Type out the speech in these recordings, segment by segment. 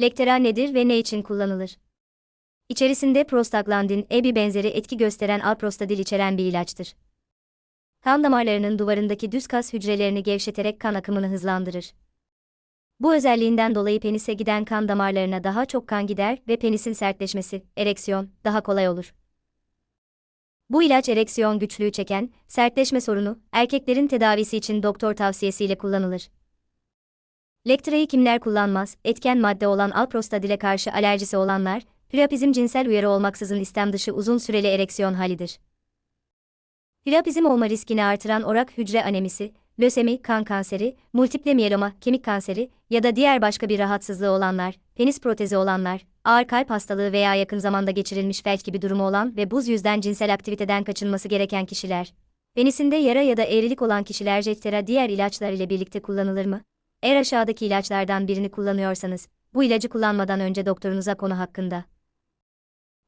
Lektera nedir ve ne için kullanılır? İçerisinde prostaglandin E1 benzeri etki gösteren alprostadil içeren bir ilaçtır. Kan damarlarının duvarındaki düz kas hücrelerini gevşeterek kan akımını hızlandırır. Bu özelliğinden dolayı penise giden kan damarlarına daha çok kan gider ve penisin sertleşmesi, ereksiyon, daha kolay olur. Bu ilaç ereksiyon güçlüğü çeken, sertleşme sorunu, erkeklerin tedavisi için doktor tavsiyesiyle kullanılır. Lektra'yı kimler kullanmaz, etken madde olan alprostadile karşı alerjisi olanlar, priapizm cinsel uyarı olmaksızın istem dışı uzun süreli ereksiyon halidir. Priapizm olma riskini artıran orak hücre anemisi, lösemi, kan kanseri, multiple miyeloma, kemik kanseri ya da diğer başka bir rahatsızlığı olanlar, penis protezi olanlar, ağır kalp hastalığı veya yakın zamanda geçirilmiş felç gibi durumu olan ve buz yüzden cinsel aktiviteden kaçınması gereken kişiler. Penisinde yara ya da eğrilik olan kişiler jettera diğer ilaçlar ile birlikte kullanılır mı? Eğer aşağıdaki ilaçlardan birini kullanıyorsanız, bu ilacı kullanmadan önce doktorunuza konu hakkında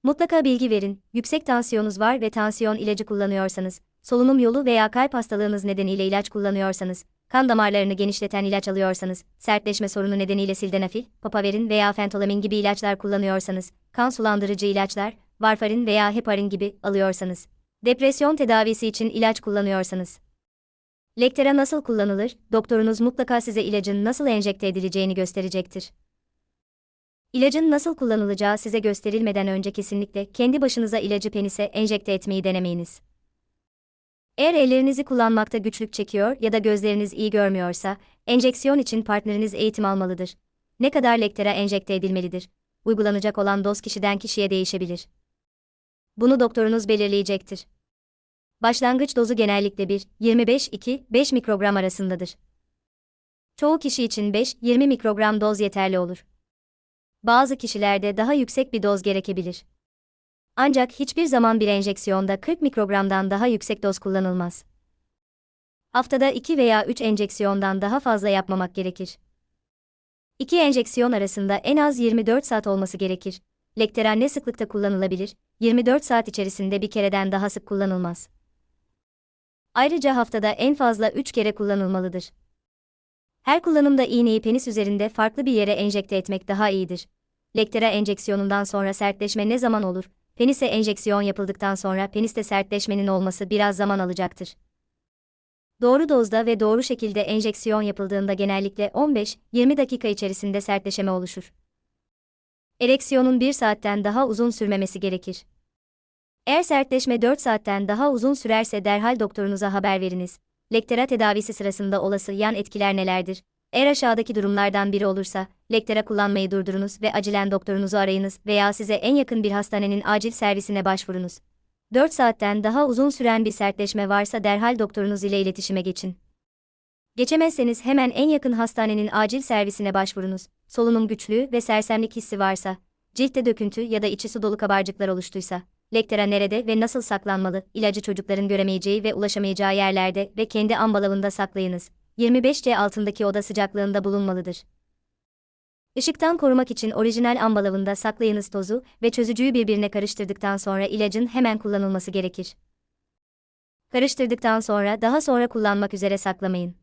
mutlaka bilgi verin. Yüksek tansiyonunuz var ve tansiyon ilacı kullanıyorsanız, solunum yolu veya kalp hastalığınız nedeniyle ilaç kullanıyorsanız, kan damarlarını genişleten ilaç alıyorsanız, sertleşme sorunu nedeniyle sildenafil, papaverin veya fentolamin gibi ilaçlar kullanıyorsanız, kan sulandırıcı ilaçlar, varfarin veya heparin gibi alıyorsanız, depresyon tedavisi için ilaç kullanıyorsanız, Lektera nasıl kullanılır? Doktorunuz mutlaka size ilacın nasıl enjekte edileceğini gösterecektir. İlacın nasıl kullanılacağı size gösterilmeden önce kesinlikle kendi başınıza ilacı penise enjekte etmeyi denemeyiniz. Eğer ellerinizi kullanmakta güçlük çekiyor ya da gözleriniz iyi görmüyorsa, enjeksiyon için partneriniz eğitim almalıdır. Ne kadar lektera enjekte edilmelidir? Uygulanacak olan doz kişiden kişiye değişebilir. Bunu doktorunuz belirleyecektir. Başlangıç dozu genellikle 1-25-2-5 mikrogram arasındadır. Çoğu kişi için 5-20 mikrogram doz yeterli olur. Bazı kişilerde daha yüksek bir doz gerekebilir. Ancak hiçbir zaman bir enjeksiyonda 40 mikrogramdan daha yüksek doz kullanılmaz. Haftada 2 veya 3 enjeksiyondan daha fazla yapmamak gerekir. İki enjeksiyon arasında en az 24 saat olması gerekir. Lektera ne sıklıkta kullanılabilir? 24 saat içerisinde bir kereden daha sık kullanılmaz. Ayrıca haftada en fazla 3 kere kullanılmalıdır. Her kullanımda iğneyi penis üzerinde farklı bir yere enjekte etmek daha iyidir. Lektera enjeksiyonundan sonra sertleşme ne zaman olur? Penise enjeksiyon yapıldıktan sonra peniste sertleşmenin olması biraz zaman alacaktır. Doğru dozda ve doğru şekilde enjeksiyon yapıldığında genellikle 15-20 dakika içerisinde sertleşme oluşur. Ereksiyonun 1 saatten daha uzun sürmemesi gerekir. Eğer sertleşme 4 saatten daha uzun sürerse derhal doktorunuza haber veriniz. Lektera tedavisi sırasında olası yan etkiler nelerdir? Eğer aşağıdaki durumlardan biri olursa, lektera kullanmayı durdurunuz ve acilen doktorunuzu arayınız veya size en yakın bir hastanenin acil servisine başvurunuz. 4 saatten daha uzun süren bir sertleşme varsa derhal doktorunuz ile iletişime geçin. Geçemezseniz hemen en yakın hastanenin acil servisine başvurunuz. Solunum güçlüğü ve sersemlik hissi varsa, ciltte döküntü ya da içi su dolu kabarcıklar oluştuysa, lektera nerede ve nasıl saklanmalı, ilacı çocukların göremeyeceği ve ulaşamayacağı yerlerde ve kendi ambalavında saklayınız. 25C altındaki oda sıcaklığında bulunmalıdır. Işıktan korumak için orijinal ambalavında saklayınız tozu ve çözücüyü birbirine karıştırdıktan sonra ilacın hemen kullanılması gerekir. Karıştırdıktan sonra daha sonra kullanmak üzere saklamayın.